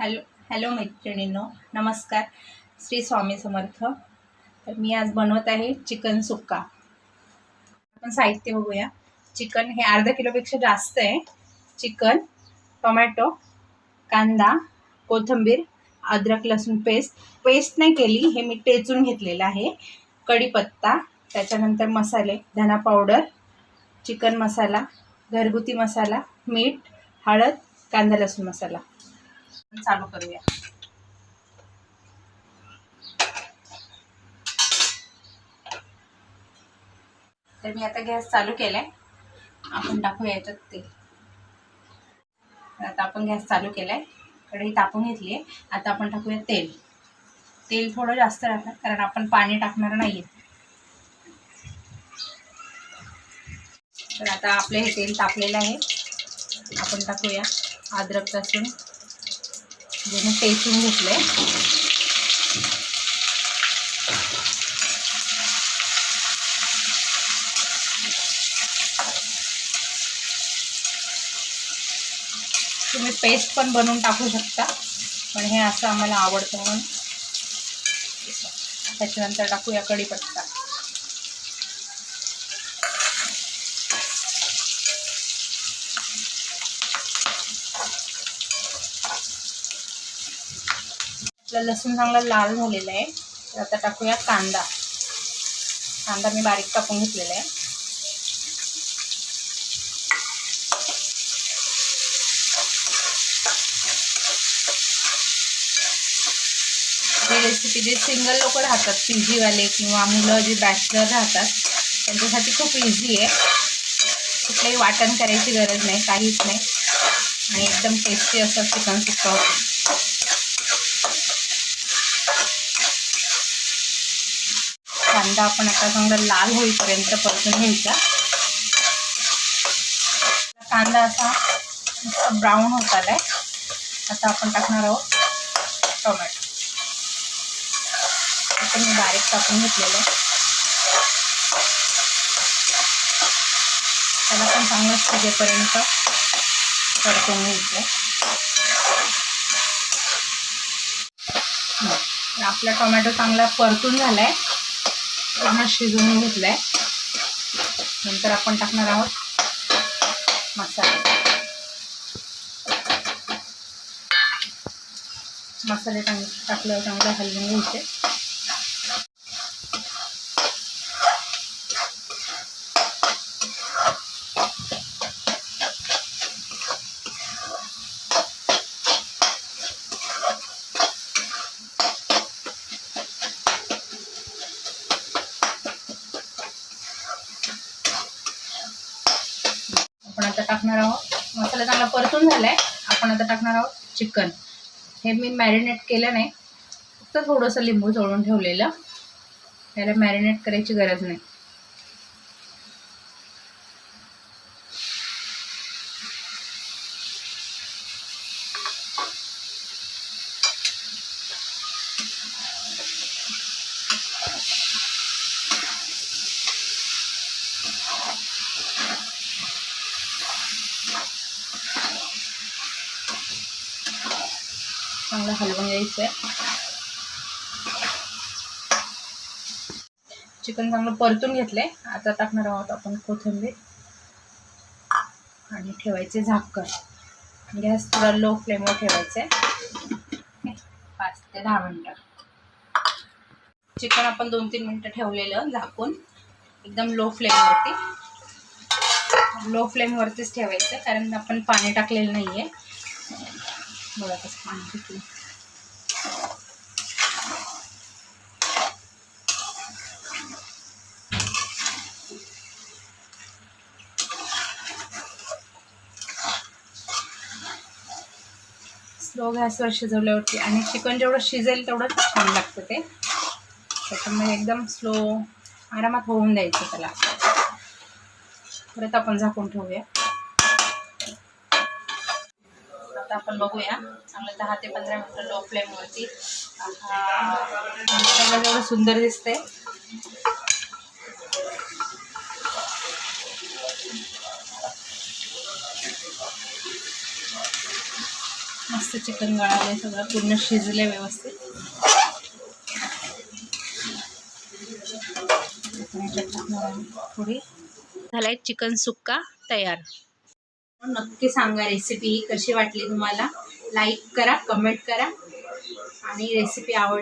Hello hello मैत्रिणींनो नमस्कार. श्री स्वामी समर्थ. तर मी आज बनवत आहे चिकन सुक्का. आपण साहित्य बघूया. चिकन हे अर्धा किलोपेक्षा जास्त आहे. चिकन टोमॅटो कांदा कोथिंबीर अद्रक लसूण पेस्ट. पेस्ट नाही केली हे मी टेचून घेतलेलं आहे. कढीपत्ता त्याच्यानंतर मसाले धना पावडर चिकन मसाला घरगुती मसाला मीठ हळद कांदा लसूण मसाला. चालू करूया. तर मी आता गॅस चालू केलाय. आपण टाकूया याच्यात तेल. आता आपण गॅस चालू केलाय. कढई तापून घेतली आहे आता आपण टाकूया तेल. तेल थोडं जास्त राहणार कारण आपण पाणी टाकणार नाहीये. तर आता आपलं हे तेल तापलेलं आहे. आपण टाकूया. अद्रक लसूण. जे मी टेचून घेतले तुम्ही पेस्ट पण बनवून टाकू शकता पण हे असं आम्हाला आवडतं म्हणून. त्याच्यानंतर टाकूया कढीपत्ता. आपला लसूण चांगला लाल झालेला आहे. तर आता टाकूया कांदा. कांदा मी बारीक कापून घेतलेला आहे. ही रेसिपी जे सिंगल लोक राहतात पी जीवाले किंवा मुलं जे बॅचलर राहतात त्यांच्यासाठी खूप इझी आहे. कुठलंही वाटण करायची गरज नाही काहीच नाही. आणि एकदम टेस्टी असं चिकन सुक्का होतं. कांदा आपण आता चांगला लाल होईपर्यंत परतून घ्यायचा. कांदा असा ब्राऊन होत आलाय. आता आपण टाकणार आहोत टोमॅटो. आता मी बारीक टाकून घेतलेलं आहे. त्याला पण चांगलं शिजेपर्यंत परतून घ्यायचं आपला टोमॅटो चांगला परतून झालाय. पूर्ण शिजवून घेतलाय. नंतर आपण टाकणार आहोत मसाला. मसाले टाक टाकल्यावर चांगलं हलवून घ्यायचे. टाकणार आहोत. मसाला चांगला परतून झालाय. आपण आता टाकणार आहोत चिकन. हे मी मॅरिनेट केलं नाही. फक्त थोडंसं लिंबू चोळून ठेवलेलं. त्याला मॅरिनेट करायची गरज नाही. चांगलं हलवून घ्यायचं आहे. चिकन चांगलं परतून घेतलंय. आता टाकणार आहोत आपण कोथिंबीर. आणि ठेवायचे झाकण. गॅस थोडा लो फ्लेमवर ठेवायचं आहे पाच ते दहा मिनटं. चिकन आपण दोन तीन मिनटं ठेवलेलं झाकून. एकदम लो फ्लेमवरती. लो फ्लेमवरतीच ठेवायचं कारण आपण पाणी टाकलेलं नाही आहे बघा कसं पाणी स्लो गॅसवर शिजवल्यावरती आणि चिकन जेवढं शिजेल तेवढं छान लागतं ते. त्याच्यामुळे एकदम स्लो आरामात होऊन द्यायचं त्याला. परत आपण झाकून ठेवूया. आता आपण बघूया. चांगलं दहा ते पंधरा मिनटं लो फ्लेमवरती दिसायला एवढं सुंदर दिसते मस्त चिकन गळाले सगळं पूर्ण शिजले व्यवस्थित. थोडी झालाय चिकन सुक्का तयार. नक्की सांगा रेसिपी कशी वाटली तुम्हाला? लाईक करा कमेंट करा. आणि रेसिपी आवड